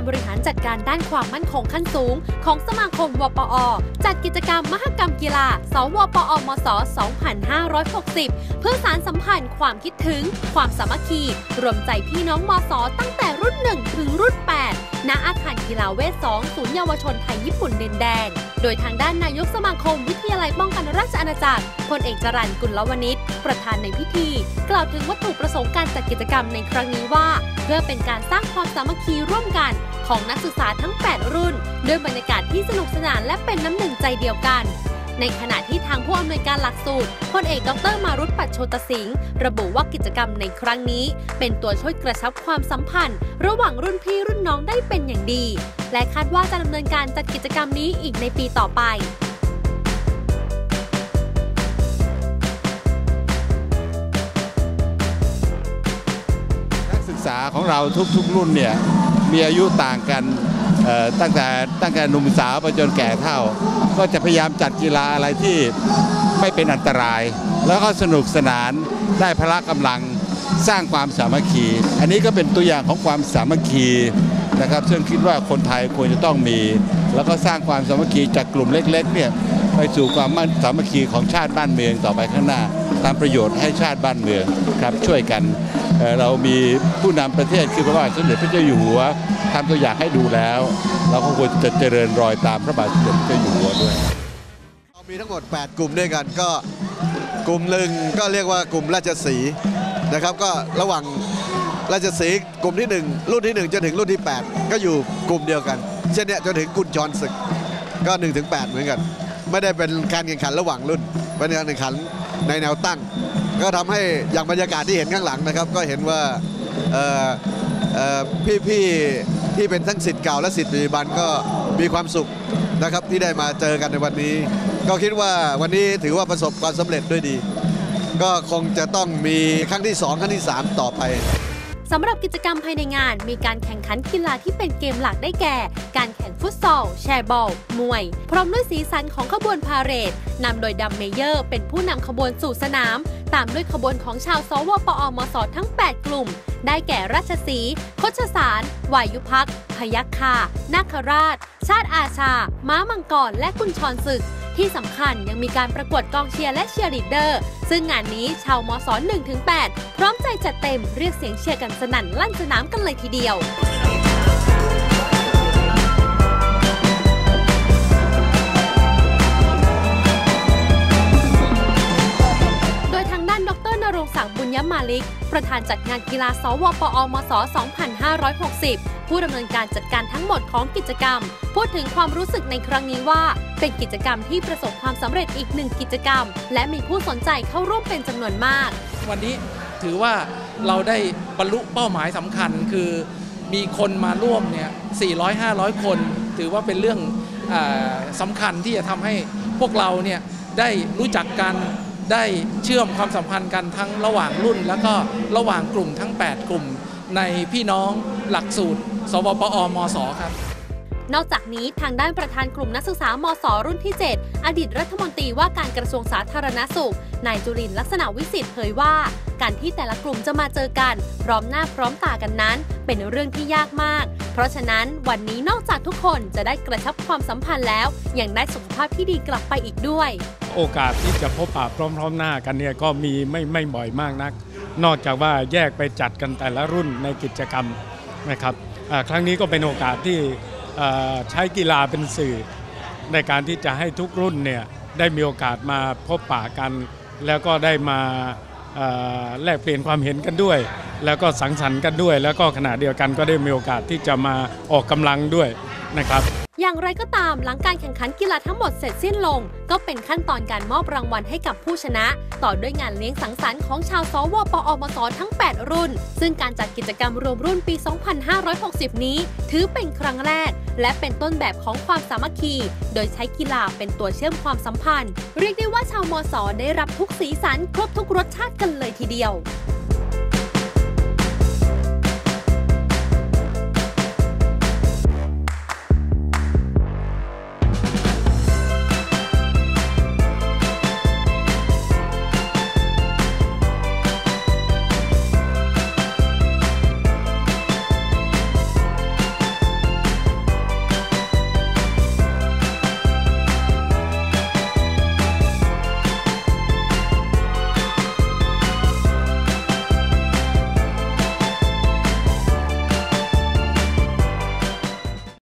การบริหารจัดการด้านความมั่นคงขั้นสูง ของสมาคมวปอ จัดกิจกรรมมหกรรมกีฬา สวปอมศ2560 เพื่อสารสัมพันธ์ความคิดถึง ความสามัคคี รวมใจพี่น้องมศตั้งแต่รุ่น1ถึง กีฬาเวท2ศูนย์เยาวชนไทยญี่ปุ่นเดนแดง โดยทางด้านนายกสมาคมวิทยาลัยป้องกันราชอาณาจักรพลเอกจรัญกุลวณิชประธานในพิธี กล่าวถึงวัตถุประสงค์การจัดกิจกรรมในครั้งนี้ว่า เพื่อเป็นการสร้างความสามัคคีร่วมกันของนักศึกษาทั้ง 8 รุ่น ด้วยบรรยากาศที่สนุกสนานและเป็นน้ำหนึ่งใจเดียวกัน ในขณะที่ทางผู้อำนวยการหลักสูตรพลเอกดรมารุตปัจโชตสิงห์ระบุว่ากิจกรรมในครั้งนี้ เป็นตัวช่วยกระชับความสัมพันธ์ ระหว่างรุ่นพี่รุ่นน้องได้เป็นอย่างดี และคาดว่าจะดำเนินการจัดกิจกรรมนี้อีกในปีต่อไปนักศึกษาของเราทุกๆรุ่นเนี่ยมีอายุต่างกัน ตั้งแต่ตั้งแต่หนุ่มสาวไปจนแก่เฒ่า ก็จะพยายามจัดกีฬาอะไรที่ไม่เป็นอันตราย แล้วก็สนุกสนานได้พละกำลังสร้างความสามัคคี อันนี้ก็เป็นตัวอย่างของความสามัคคีนะครับซึ่งคิดว่าคนไทยควรจะต้องมี แล้วก็สร้างความสามัคคีจากกลุ่มเล็กๆเนี่ย ไปสู่ความมั่นสามัคคีของชาติบ้านเมืองต่อไปข้างหน้าทำประโยชน์ให้ชาติบ้านเมืองครับช่วยกันเเรามีผู้นำประเทศคือพระบาทสมเด็จพระเจ้าอยู่หัวทำตัวอย่างให้ดูแล้ว เราก็ควรจะเจริญรอยตามพระบาทสมเด็จพระเจ้าอยู่หัวด้วยเรามีทั้งหมด 8 กลุ่มด้วยกันก็กลุ่มหนึ่งก็เรียกว่ากลุ่มราชสีนะครับก็ระหว่างราชสีกลุ่มที่ 1 รุ่นที่1จนถึงรุ่นที่ 8 ก็อยู่กลุ่มเดียวกัน เช่นเนี้ยจนถึงกุญจรศึกก็1ถึง8เหมือนกัน ไม่ได้เป็นการแข่งขันระหว่างรุ่นเป็นการแข่งขันในแนวตั้ง ก็ทำให้อย่างบรรยากาศที่เห็นข้างหลังนะครับ ก็เห็นว่าเอ่พี่ๆที่เป็นทั้งสิทธิ์เก่าและสิทธิ์ปัจจุบันก็มีความสุขนะครับที่ได้มาเจอกันในวันนี้ ก็คิดว่าวันนี้ถือว่าประสบความสำเร็จด้วยดี ก็คงจะต้องมีครั้งที่ 2 ครั้งที่ 3 ต่อไป สำหรับกิจกรรมภายในงาน มีการแข่งขันกีฬาที่เป็นเกมหลักได้แก่ การแข่งฟุตซอล แชร์บอล มวย พร้อมด้วยสีสันของขบวนพาเหรดนำโดยดัมเมเยอร์ เป็นผู้นำขบวนสู่สนาม ตามด้วยขบวนของชาวสวปอมสทั้ง 8 กลุ่ม ได้แก่ราชสีโคชสารวายุพักพยัคฆานาคราช ชาติอาชา ม้ามังกร และกุญชรศึก ที่สำคัญยังมีการประกวดกองเชียร์และเชียร์ลีดเดอร์ ซึ่งงานนี้ชาวมศ1-8 พร้อมใจจัดเต็มเรียกเสียงเชียร์กันสนั่นลั่นสนามกันเลยทีเดียวโดยทางด้านดรนรงศักดิ์บุญยมาลิก ประธานจัดงานกีฬา สวปอมศ 2560 ผู้ดำเนินการจัดการทั้งหมดของกิจกรรม พูดถึงความรู้สึกในครั้งนี้ว่า เป็นกิจกรรมที่ประสบความสำเร็จอีกหนึ่งกิจกรรม และมีผู้สนใจเข้าร่วมเป็นจำนวนมาก วันนี้ถือว่าเราได้บรรลุเป้าหมายสำคัญคือมีคนมาร่วมเนี่ย 400-500 คน ถือว่าเป็นเรื่องอสำคัญที่จะทำให้พวกเราเนี่ยได้รู้จักกันได้เชื่อมความสัมพันธ์กันทั้งระหว่างรุ่น แล้วก็ระหว่างกลุ่มทั้ง 8 กลุ่มในพี่น้องหลักสูตร สวปอมศครับนอกจากนี้ทางด้านประธานกลุ่มนักศึกษามศรุ่นที่ 7 อดีตรัฐมนตรีว่าการกระทรวงสาธารณสุข นายจุรินทร์ลักษณะวิสิทธิ์เผยว่า การที่แต่ละกลุ่มจะมาเจอกัน พร้อมหน้าพร้อมตากันนั้น เป็นเรื่องที่ยากมาก เพราะฉะนั้นวันนี้นอกจากทุกคนจะได้กระชับความสัมพันธ์แล้ว ยังได้สุขภาพที่ดีกลับไปอีกด้วย โอกาสที่จะพบปะพร้อมๆหน้ากันเนี่ยก็มีไม่ไม่บ่อยมากนัก นอกจากว่าแยกไปจัดกันแต่ละรุ่นในกิจกรรมนะครับอ่า ครั้งนี้ก็เป็นโอกาสที่ใช้กีฬาเป็นสื่อ ในการที่จะให้ทุกรุ่นเนี่ยได้มีโอกาสมาพบปะกัน แล้วก็ได้มาแลกเปลี่ยนความเห็นกันด้วย แล้วก็สังสรรค์กันด้วย แล้วก็ขณะเดียวกันก็ได้มีโอกาสที่จะมาออกกำลังด้วยนะครับ อย่างไรก็ตามหลังการแข่งขันกีฬาทั้งหมดเสร็จสิ้นลง ก็เป็นขั้นตอนการมอบรางวัลให้กับผู้ชนะ ต่อด้วยงานเลี้ยงสังสรรค์ของชาวสวปอมศทั้ง 8 รุ่น ซึ่งการจัดกิจกรรมรวมรุ่นปี 2560 นี้ ถือเป็นครั้งแรก และเป็นต้นแบบของความสามัคคี โดยใช้กีฬาเป็นตัวเชื่อมความสัมพันธ์ เรียกได้ว่าชาวมศได้รับทุกสีสันครบทุกรสชาติกันเลยทีเดียว